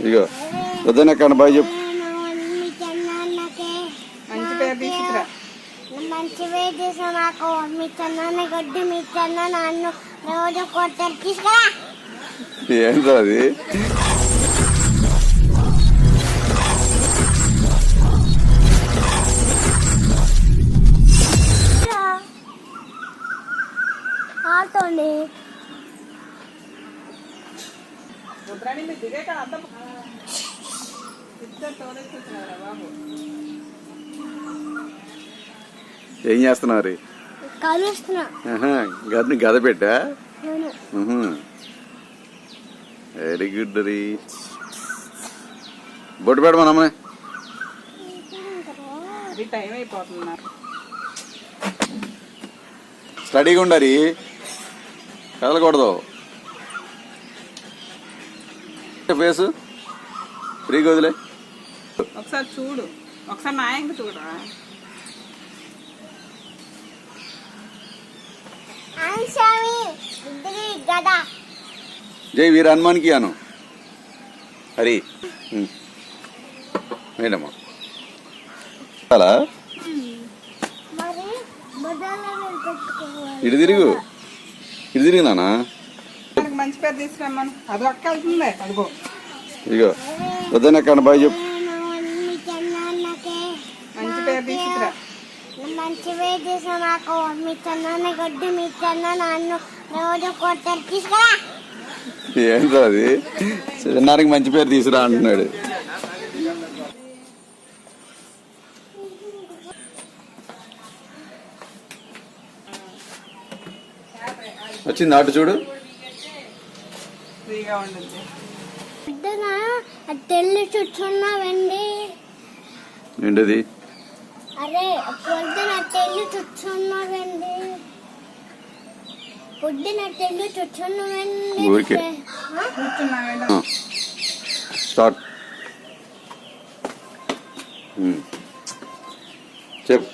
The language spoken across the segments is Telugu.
ఇదిగో వద్దనక్కడ బాయ్ చెప్పు. మంచి పేరు నాకు. మీ చెన్నాన్న గడ్డి మీ చెన్న నన్ను రోజు కొట్టారు తీసుకురా. ఏంటో అది? ఆటోని. రుద్రాణి మీరు దిగే కాడ అద్దం ఇద్దరు తోలేసుకొచ్చినారా బాబు? ఏం చేస్తున్నారు? కలుస్తున్నా. గదని గద పెట్టా? వెరీ గుడ్ రీ బొట్టు నాకు. స్టడీగా ఉండాలి కదలకూడదు. ఫేసు? ఫ్రీగా వదిలే. ఒకసారి చూడు. ఒకసారి నాయంగా చూడరా? జై వీర హనుమాన్కి అను. హరి. మేడమ్మా అలా? మరి బుధాల పెట్టుకోవాలి ఇటు తిరుగు. ఇటు తిరిగి నానా? మనకి మంచి పేరు తీసుకురమ్మను. అది ఒక్క వెళ్తుంది అదిగో ఇదిగో వద్దనక్కడ బాయ్ చెప్పు. మంచి పేరు తీసుకురా. మంచి వేసేసా నాకు మీ చెన్నాన్న గడ్డి మీ చెన్న నన్ను రోజు కొట్టారు తీసుకురా. ఏంటో అది? చిన్నారికి మంచి పేరు తీసుకురా అంటున్నాడు. వచ్చింది అటు చూడు? ఫ్రీగా పొద్దున తెల్లి చుట్టున్నావండి ఏంటది? అరే పొద్దున తెల్లి చుట్టున్నావండి పొద్దున తెల్లి చుట్టున్నావండి ఊరికే. స్టార్ట్. చెప్పు.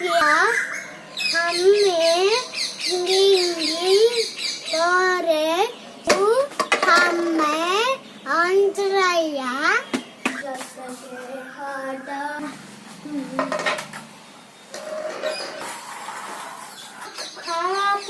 हाँ, क्या हमें ज़िंदगी तोरे तू हमें अंतराया खराब